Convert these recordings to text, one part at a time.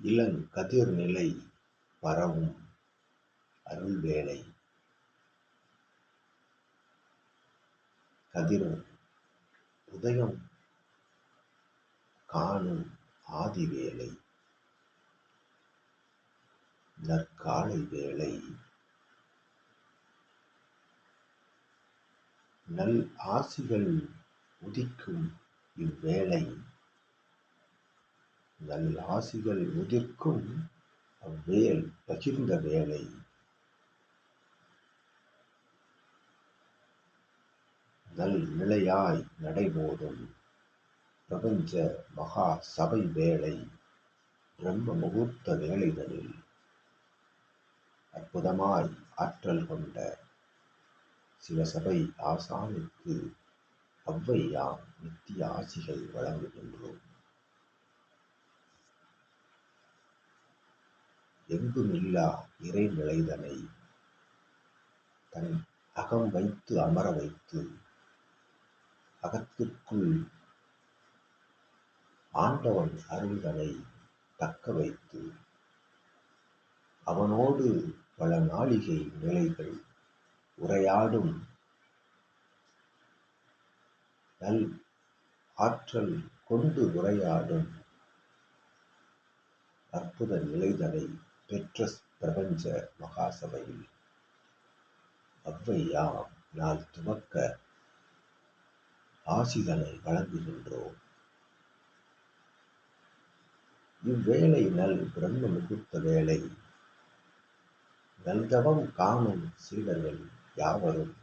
இளங்கதிர்நிலை பரவும் அருள்வேளை கதிர் உதயம் காணும் ஆதிவேளை நற்காலை வேளை நல் ஆசிகள் உதிக்கும் இவ்வேளை. நல் ஆசிகள் உதிர்க்கும் அவ்வேல் பகிர்ந்த வேலை. நல் நிலையாய் நடைபோதும் பிரபஞ்ச மகா சபை வேலை பிரம்ம முகூர்த்த வேலைகளில் அற்புதமாய் ஆற்றல் கொண்ட சிவசபை ஆசானுக்கு அவ்வையாம் நித்திய ஆசிகள் வழங்குகின்றோம். எங்குமில்லா இறைநிலைதனை தன் அகம் வைத்து அமர வைத்து அகத்திற்குள் ஆண்டவன் அருள்தனை தக்க வைத்து அவனோடு பல நாளிகை நிலைகள் உரையாடும் நல் ஆற்றல் கொண்டு உரையாடும் அற்புத நிலைதனை. பெட்ரஸ் பிரபஞ்ச மகாசபையில் அவ்வையாம் நாள் துவக்க ஆசிதனை வழங்குகின்றோம். இவ்வேளை நல் பிரம்ம முகூர்த்த வேளை நல்தவம் காணும் சீடர்கள் யாவரும்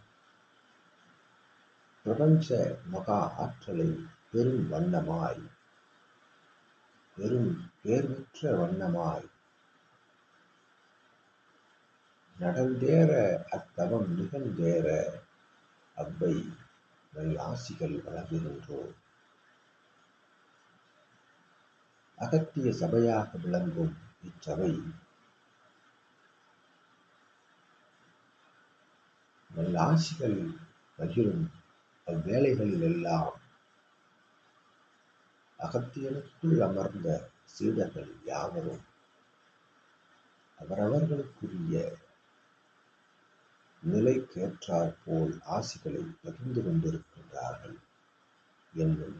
பிரபஞ்ச மகா ஆற்றலை பெரும் வண்ணமாய் பெரும் பேர்பெற்ற வண்ணமாய் நடந்தேற அத்தவம் நிகழ்ந்தேற அவ்வை நல்லாசிகள் ஆசிகள் வழங்குகின்றோம் அகத்திய சபையாக விளங்கும் இச்சபை நல் பகிரும் அவ்வேளைகளில் எல்லாம் அகத்தியனுக்குள் அமர்ந்த சீடர்கள் யாவரும் அவரவர்களுக்குரிய நிலைக்கேற்றாற் போல் ஆசிகளை பகிர்ந்து கொண்டிருக்கின்றார்கள் என்னும்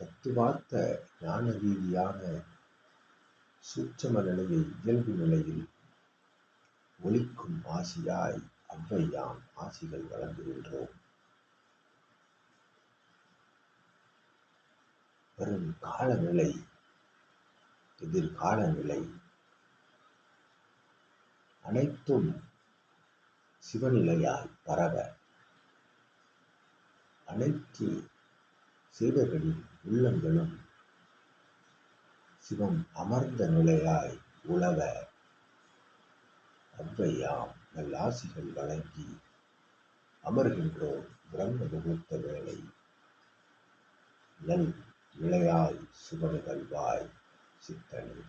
தத்துவார்த்த ஞான ரீதியான சூட்சம நிலையை இயல்பு நிலையில் ஒழிக்கும் ஆசியாய் அவ்வையாம் ஆசிகள் வழங்குகின்றோம் வரும் காலநிலை எதிர்கால நிலை அனைத்தும் சிவநிலையாய் பரவ அனைத்து சீடர்களின் உள்ளங்களும் சிவம் அமர்ந்த நிலையாய் உழவ அவ்வையாம் நல்லாசிகள் வழங்கி அமர்கின்றோம் பிரம்ம முகூர்த்த வேளை. நல் நிலையாய் சிவனுகள் வாய் சித்தனி.